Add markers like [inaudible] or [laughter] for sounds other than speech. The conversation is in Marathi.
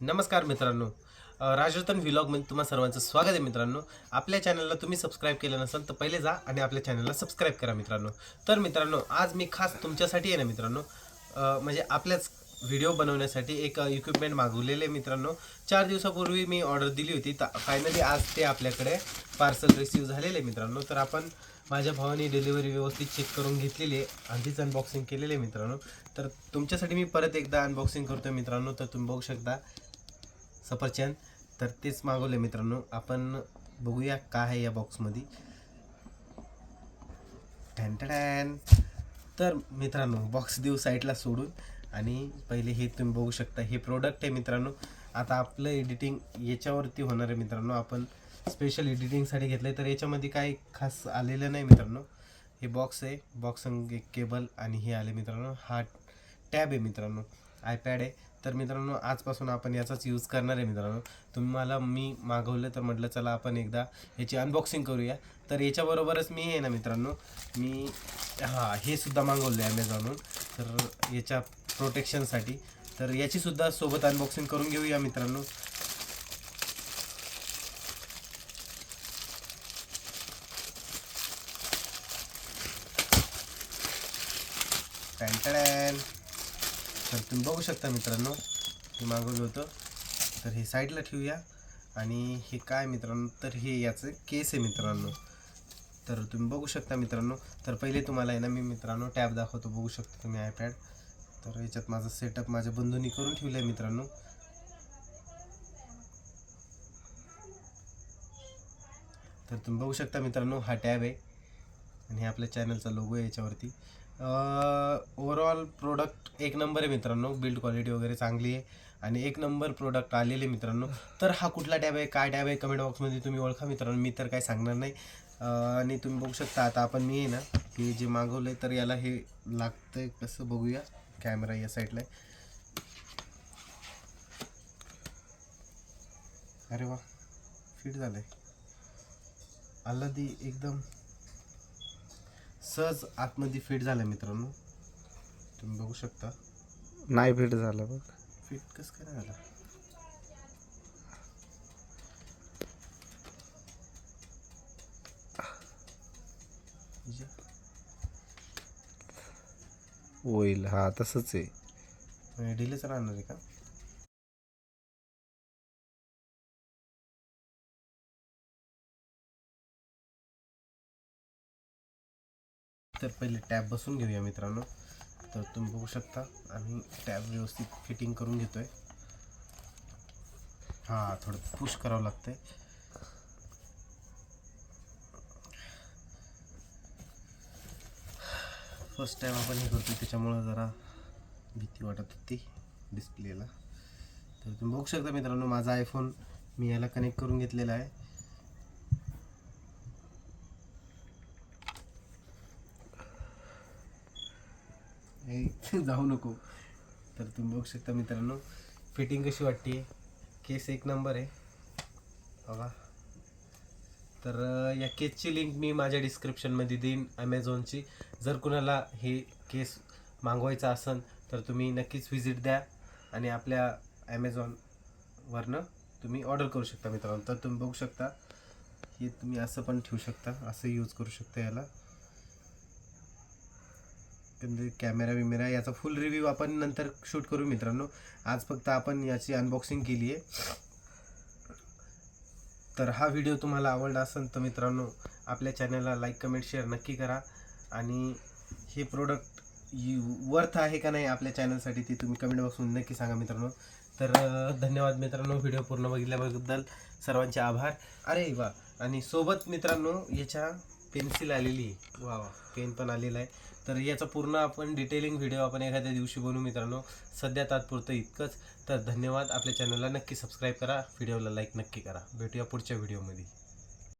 नमस्कार मित्रांनो. राजरतन व्हिलॉगमध्ये तुम्हाला सर्वांचं स्वागत आहे मित्रांनो. आपल्या चॅनलला तुम्ही सबस्क्राईब केलं नसेल तर पहिले जा आणि आपल्या चॅनलला सबस्क्राईब करा मित्रांनो. तर मित्रांनो आज मी खास तुमच्यासाठी आहे ना मित्रांनो म्हणजे आपल्याच व्हिडिओ बनवण्यासाठी एक इक्विपमेंट मागवलेले आहे मित्रांनो. चार दिवसापूर्वी मी ऑर्डर दिली होती. तर फायनली आज ते आपल्याकडे पार्सल रिसीव झालेले आहे मित्रांनो. तर आपण माझ्या भावाने डिलिव्हरी व्यवस्थित चेक करून घेतलेली आहे. आधीच अनबॉक्सिंग केलेले आहे मित्रांनो. तर तुमच्यासाठी मी परत एकदा अनबॉक्सिंग करतो मित्रांनो. तर तुम्ही बघू शकता. सफरचंद तर तेच मागवले मित्रांनो. आपण बघूया काय आहे या बॉक्समध्ये टॅन तर मित्रांनो बॉक्स देऊ साईडला सोडून. आणि पहिले हे तुम्ही बघू शकता हे प्रोडक्ट आहे मित्रांनो. आता आपलं एडिटिंग याच्यावरती होणार आहे मित्रांनो. आपण स्पेशल एडिटिंगसाठी घेतलं तर याच्यामध्ये काही खास आलेलं नाही मित्रांनो. हे बॉक्स आहे. बॉक्स एक केबल आणि हे आले मित्रांनो. हा टॅब आहे मित्रांनो. आयपॅड आहे. तर मित्रांनो आजपासून आपण याचाच यूज करणार आहे मित्रांनो. तुम्हाला मी मागवलं तर म्हटलं चला आपण एकदा याची अनबॉक्सिंग करूया. तर याच्याबरोबरच मी आहे ना मित्रांनो मी हां हे सुद्धा मागवलं आहे ॲमेझॉनवरून तर याच्या प्रोटेक्शनसाठी तर याची सुद्धा सोबत अनबॉक्सिंग करून घेऊया मित्रांनो. टॅन. तर तुम्ही बघू शकता मित्रांनो हे मागवलं होतं. तर हे साईडला ठेवूया. आणि हे काय मित्रांनो तर हे याचं केस आहे मित्रांनो. तर तुम्ही बघू शकता मित्रांनो. तर पहिले तुम्हाला आहे ना मी मित्रांनो टॅब दाखवतो. बघू शकता तुम्ही आयपॅड. तर याच्यात माझं सेटअप माझ्या बंधूंनी करून ठेवलं आहे मित्रांनो. तर तुम्ही बघू शकता मित्रांनो हा टॅब आहे. आणि हे आपल्या चॅनलचा लोगो आहे याच्यावरती. ओवरऑल प्रोडक्ट एक नंबर आहे मित्रांनो. बिल्ड क्वालिटी वगैरे चांगली आहे. आणि एक नंबर प्रोडक्ट आलेले मित्रांनो. तर हा कुठला टॅब आहे? काय टॅब आहे? कमेंट बॉक्समध्ये तुम्ही ओळखा मित्रांनो. मी तर काय सांगणार नाही. आणि तुम्ही बघू शकता आता आपण मी आहे ना हे जे मागवलं आहे तर याला हे लागतंय कसं बघूया. कॅमेरा या साईडला अरे वा फिट झालंय. आल्हादी एकदम सहज आतमध्ये फिट झालं मित्रांनो. तुम्ही बघू शकता. नाही फिट झालं बघ. फिट कसं काय नाही झालं? होईल. हा तसंच आहे. डिलेच राहणार आहे का? तर पहिले टॅब बसून घेऊया मित्रांनो. तर तुम्ही बघू शकता आम्ही टॅब व्यवस्थित फिटिंग करून घेतोय. हां थोडं पुश करावं लागतंय. फर्स्ट टाइम आपण हे करतो त्याच्यामुळं जरा भीती वाटत होती डिस्प्लेला तर तुम्ही बघू शकता मित्रांनो माझा आयफोन मी याला कनेक्ट करून घेतलेला आहे. हे [laughs] जाऊ नको. तर तुम्ही बघू शकता मित्रांनो फिटिंग कशी वाटते? केस एक नंबर आहे. बघा. तर या केसची लिंक मी माझ्या डिस्क्रिप्शनमध्ये देईन ॲमेझॉनची जर कुणाला हे केस मागवायचा असेल तर तुम्ही नक्कीच व्हिजिट द्या आणि आपल्या ॲमेझॉनवरनं तुम्ही ऑर्डर करू शकता मित्रांनो. तर तुम्ही बघू शकता. हे तुम्ही असं पण ठेवू शकता. असं यूज करू शकता याला. म्हणजे कॅमेरा विमेरा याचा फुल रिव्ह्यू आपण नंतर शूट करू मित्रांनो. आज फक्त आपण याची अनबॉक्सिंग केली आहे. तर हा व्हिडिओ तुम्हाला आवडला असेल तर मित्रांनो आपल्या चॅनलला लाईक कमेंट शेअर नक्की करा. आणि हे प्रोडक्ट यू वर्थ आहे का नाही आपल्या चॅनलसाठी ते तुम्ही कमेंट बॉक्समध्ये नक्की सांगा मित्रांनो. तर धन्यवाद मित्रांनो व्हिडिओ पूर्ण बघितल्याबद्दल. सर्वांचे आभार. अरे वा! आणि सोबत मित्रांनो याच्या पेन्सिल आलेली आहे. वा वा! पेन पण आलेला आहे. तर याचा पूर्ण आपण डिटेलिंग व्हिडिओ आपण एखाद्या दिवशी बनवू मित्रांनो. सध्या तात्पुरतं इतकंच. तर धन्यवाद. आपल्या चॅनलला नक्की सबस्क्राईब करा. व्हिडिओला लाईक नक्की करा. भेटूया पुढच्या व्हिडिओमध्ये